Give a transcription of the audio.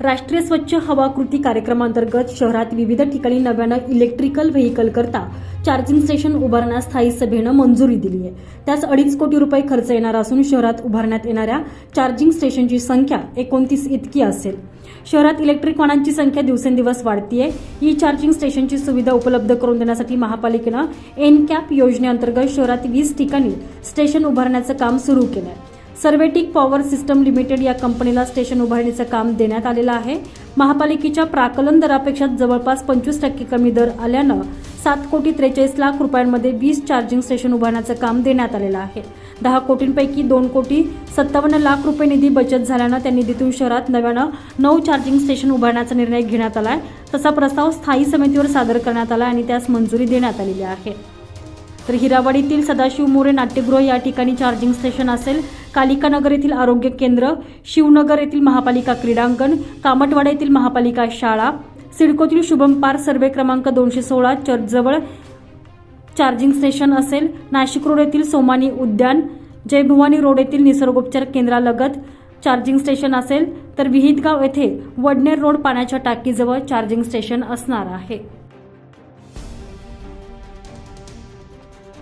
राष्ट्रीय स्वच्छ हवा कृती कार्यक्रमांतर्गत शहरात विविध ठिकाणी नव्यानं इलेक्ट्रिकल व्हेकल करता चार्जिंग स्टेशन उभारण्यास स्थायी सभेनं मंजुरी दिली आहे. त्यास अडीच कोटी रुपये खर्च येणार असून शहरात उभारण्यात येणाऱ्या चार्जिंग स्टेशनची संख्या एकोणतीस इतकी असेल. शहरात इलेक्ट्रिक वाहनांची संख्या दिवसेंदिवस वाढतीये. ई चार्जिंग स्टेशनची सुविधा उपलब्ध करून देण्यासाठी महापालिकेनं एन कॅप योजनेअंतर्गत शहरात वीस ठिकाणी स्टेशन उभारण्याचं काम सुरू केलं आहे सर्वेटिक पॉवर सिस्टम लिमिटेड या कंपनीला स्टेशन उभारणीचं काम देण्यात आलेलं आहे. महापालिकेच्या प्राकलन दरापेक्षा जवळपास पंचवीस टक्के कमी दर आल्यानं सात कोटी त्रेचाळीस लाख रुपयांमध्ये वीस चार्जिंग स्टेशन उभारण्याचं काम देण्यात आलेलं आहे. दहा कोटींपैकी दोन कोटी सत्तावन्न लाख रुपये निधी बचत झाल्यानं त्या निधीतून शहरात नव्यानं नऊ चार्जिंग स्टेशन उभारण्याचा निर्णय घेण्यात आला आहे तसा प्रस्ताव स्थायी समितीवर सादर करण्यात आला आणि त्यास मंजुरी देण्यात आलेली आहे. तर हिरावाडीतील सदाशिव मोरे नाट्यगृह या ठिकाणी चार्जिंग स्टेशन असेल. कालिकानगर येथील आरोग्य केंद्र शिवनगर येथील महापालिका क्रीडांगण कामटवाडा येथील महापालिका शाळा सिडकोतील शुभम पार्क सर्वे क्रमांक दोनशे सोळा चर्चजवळ चार्जिंग स्टेशन असेल. नाशिक रोड येथील सोमानी उद्यान जयभवानी रोड येथील निसर्गोपचार केंद्रालगत चार्जिंग स्टेशन असेल. तर विहितगाव येथे वडनेर रोड पाण्याच्या टाकीजवळ चार्जिंग स्टेशन असणार आहे.